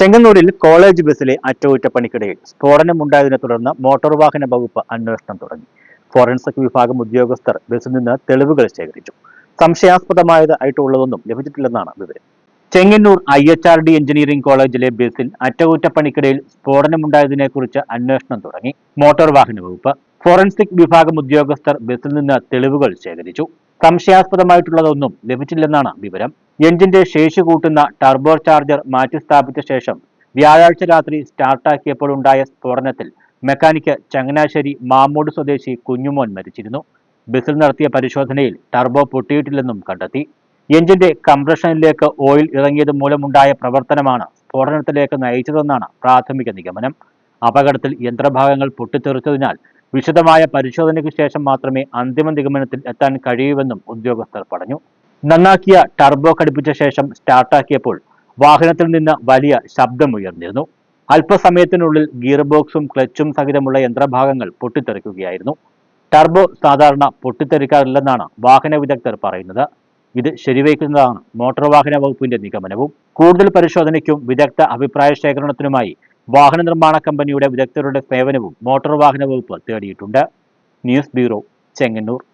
ചെങ്ങന്നൂരിൽ കോളേജ് ബസ്സിലെ അറ്റകുറ്റപ്പണിക്കിടയിൽ സ്ഫോടനമുണ്ടായതിനെ തുടർന്ന് മോട്ടോർ വാഹന വകുപ്പ് അന്വേഷണം തുടങ്ങി. ഫോറൻസിക് വിഭാഗം ഉദ്യോഗസ്ഥർ ബസ്സിൽ നിന്ന് തെളിവുകൾ ശേഖരിച്ചു. സംശയാസ്പദമായതായിട്ടുള്ളതൊന്നും ലഭിച്ചിട്ടില്ലെന്നാണ് വിവരം. Chengannur I H R D engineering കോളേജിലെ ബസ്സിൽ അറ്റകുറ്റപ്പണിക്കിടയിൽ സ്ഫോടനമുണ്ടായതിനെക്കുറിച്ച് അന്വേഷണം തുടങ്ങി മോട്ടോർ വാഹന വകുപ്പ്. ഫോറൻസിക് വിഭാഗം ഉദ്യോഗസ്ഥർ ബസ്സിൽ നിന്ന് തെളിവുകൾ ശേഖരിച്ചു. സംശയാസ്പദമായിട്ടുള്ളതൊന്നും ലഭിച്ചില്ലെന്നാണ് വിവരം. എഞ്ചിന്റെ ശേഷി കൂട്ടുന്ന ടർബോ ചാർജർ മാറ്റിസ്ഥാപിച്ച ശേഷം വ്യാഴാഴ്ച രാത്രി സ്റ്റാർട്ടാക്കിയപ്പോൾ ഉണ്ടായ സ്ഫോടനത്തിൽ മെക്കാനിക്ക് ചങ്ങനാശ്ശേരി മാമൂട് സ്വദേശി കുഞ്ഞുമോൻ മരിച്ചിരുന്നു. ബസിൽ നടത്തിയ പരിശോധനയിൽ ടർബോ പൊട്ടിയിട്ടില്ലെന്നും കണ്ടെത്തി. എഞ്ചിന്റെ കംപ്രഷനിലേക്ക് ഓയിൽ ഇറങ്ങിയത് മൂലമുണ്ടായ പ്രവർത്തനമാണ് സ്ഫോടനത്തിലേക്ക് നയിച്ചതെന്നാണ് പ്രാഥമിക നിഗമനം. അപകടത്തിൽ യന്ത്രഭാഗങ്ങൾ പൊട്ടിത്തെറിച്ചതിനാൽ വിശദമായ പരിശോധനയ്ക്ക് ശേഷം മാത്രമേ അന്തിമ നിഗമനത്തിൽ എത്താൻ കഴിയൂവെന്നും ഉദ്യോഗസ്ഥർ പറഞ്ഞു. നന്നാക്കിയ ടർബോ ഘടിപ്പിച്ച ശേഷം സ്റ്റാർട്ടാക്കിയപ്പോൾ വാഹനത്തിൽ നിന്ന് വലിയ ശബ്ദമുയർന്നിരുന്നു അല്പസമയത്തിനുള്ളിൽ ഗിയർ ബോക്സും ക്ലച്ചും സഹിതമുള്ള യന്ത്രഭാഗങ്ങൾ പൊട്ടിത്തെറിക്കുകയായിരുന്നു. ടർബോ സാധാരണ പൊട്ടിത്തെറിക്കാറില്ലെന്നാണ് വാഹന വിദഗ്ധർ പറയുന്നത്. ഇത് ശരിവയ്ക്കുന്നതാണ് മോട്ടോർ വാഹന വകുപ്പിന്റെ നിഗമനവും. കൂടുതൽ പരിശോധനയ്ക്കും വിദഗ്ധ അഭിപ്രായ ശേഖരണത്തിനുമായി വാഹന നിർമ്മാണ കമ്പനിയുടെ വിദഗ്ധരുടെ സേവനവും മോട്ടോർ വാഹന വകുപ്പ് തേടിയിട്ടുണ്ട്. News bureau Chengannur.